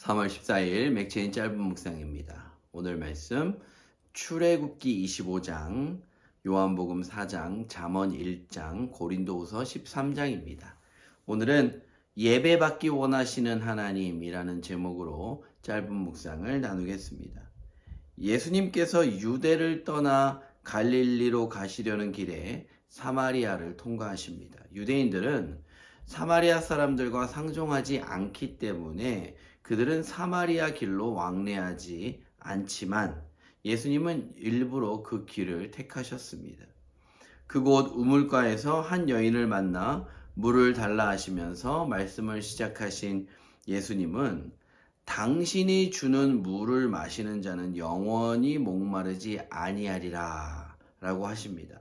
3월 14일 맥체인 짧은 묵상입니다. 오늘 말씀 출애굽기 25장, 요한복음 4장, 잠언 1장, 고린도후서 13장입니다. 오늘은 예배받기 원하시는 하나님이라는 제목으로 짧은 묵상을 나누겠습니다. 예수님께서 유대를 떠나 갈릴리로 가시려는 길에 사마리아를 통과하십니다. 유대인들은 사마리아 사람들과 상종하지 않기 때문에 그들은 사마리아 길로 왕래하지 않지만 예수님은 일부러 그 길을 택하셨습니다. 그곳 우물가에서 한 여인을 만나 물을 달라 하시면서 말씀을 시작하신 예수님은 당신이 주는 물을 마시는 자는 영원히 목마르지 아니하리라 라고 하십니다.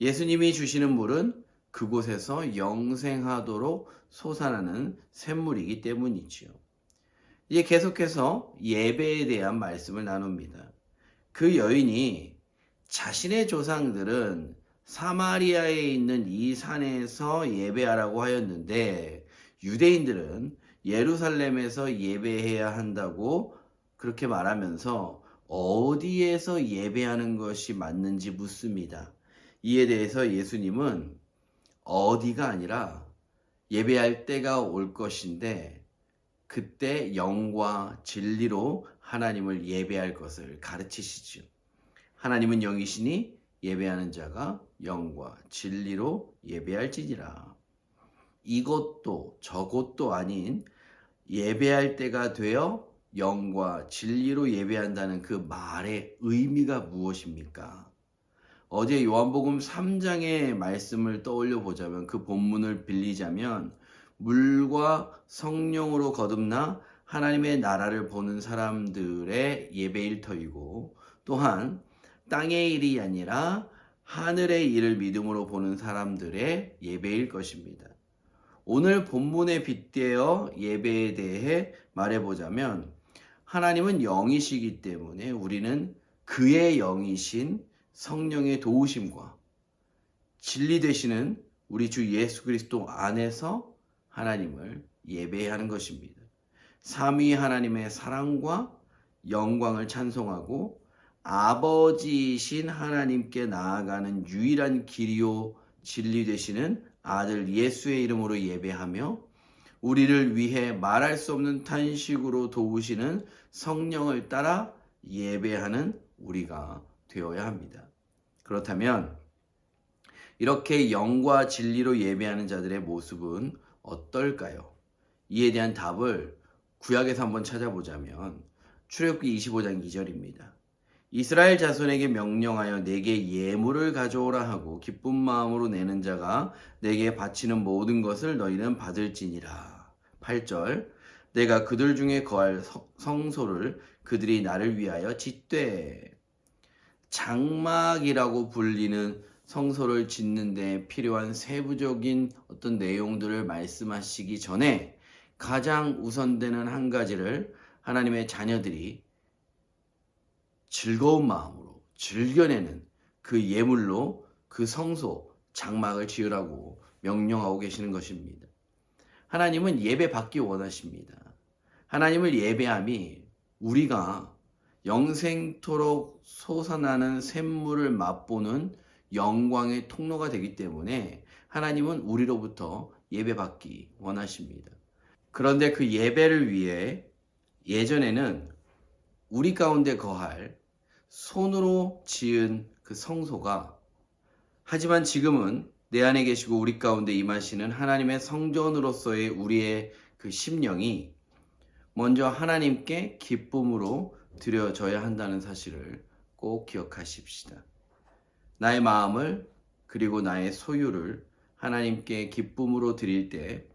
예수님이 주시는 물은 그곳에서 영생하도록 솟아나는 샘물이기 때문이지요. 이제 계속해서 예배에 대한 말씀을 나눕니다. 그 여인이 자신의 조상들은 사마리아에 있는 이 산에서 예배하라고 하였는데 유대인들은 예루살렘에서 예배해야 한다고 그렇게 말하면서 어디에서 예배하는 것이 맞는지 묻습니다. 이에 대해서 예수님은 어디가 아니라 예배할 때가 올 것인데 그때 영과 진리로 하나님을 예배할 것을 가르치시죠. 하나님은 영이시니 예배하는 자가 영과 진리로 예배할지니라. 이것도 저것도 아닌 예배할 때가 되어 영과 진리로 예배한다는 그 말의 의미가 무엇입니까? 어제 요한복음 3장의 말씀을 떠올려 보자면 그 본문을 빌리자면 물과 성령으로 거듭나 하나님의 나라를 보는 사람들의 예배 일터이고 또한 땅의 일이 아니라 하늘의 일을 믿음으로 보는 사람들의 예배일 것입니다. 오늘 본문에 빗대어 예배에 대해 말해보자면 하나님은 영이시기 때문에 우리는 그의 영이신 성령의 도우심과 진리 되시는 우리 주 예수 그리스도 안에서 하나님을 예배하는 것입니다. 삼위 하나님의 사랑과 영광을 찬송하고 아버지이신 하나님께 나아가는 유일한 길이요 진리 되시는 아들 예수의 이름으로 예배하며 우리를 위해 말할 수 없는 탄식으로 도우시는 성령을 따라 예배하는 우리가 되어야 합니다. 그렇다면 이렇게 영과 진리로 예배하는 자들의 모습은 어떨까요? 이에 대한 답을 구약에서 한번 찾아보자면 출애굽기 25장 2절입니다. 이스라엘 자손에게 명령하여 내게 예물을 가져오라 하고 기쁜 마음으로 내는 자가 내게 바치는 모든 것을 너희는 받을지니라. 8절 내가 그들 중에 거할 성소를 그들이 나를 위하여 짓되 장막이라고 불리는 성소를 짓는 데 필요한 세부적인 어떤 내용들을 말씀하시기 전에 가장 우선되는 한 가지를 하나님의 자녀들이 즐거운 마음으로 즐겨내는 그 예물로 그 성소 장막을 지으라고 명령하고 계시는 것입니다. 하나님은 예배 받기 원하십니다. 하나님을 예배함이 우리가 영생토록 솟아나는 샘물을 맛보는 영광의 통로가 되기 때문에 하나님은 우리로부터 예배받기 원하십니다. 그런데 그 예배를 위해 예전에는 우리 가운데 거할 손으로 지은 그 성소가 하지만 지금은 내 안에 계시고 우리 가운데 임하시는 하나님의 성전으로서의 우리의 그 심령이 먼저 하나님께 기쁨으로 드려져야 한다는 사실을 꼭 기억하십시다. 나의 마음을 그리고 나의 소유를 하나님께 기쁨으로 드릴 때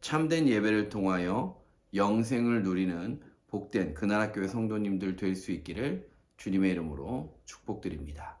참된 예배를 통하여 영생을 누리는 복된 그 나라 교회 성도님들 될 수 있기를 주님의 이름으로 축복드립니다.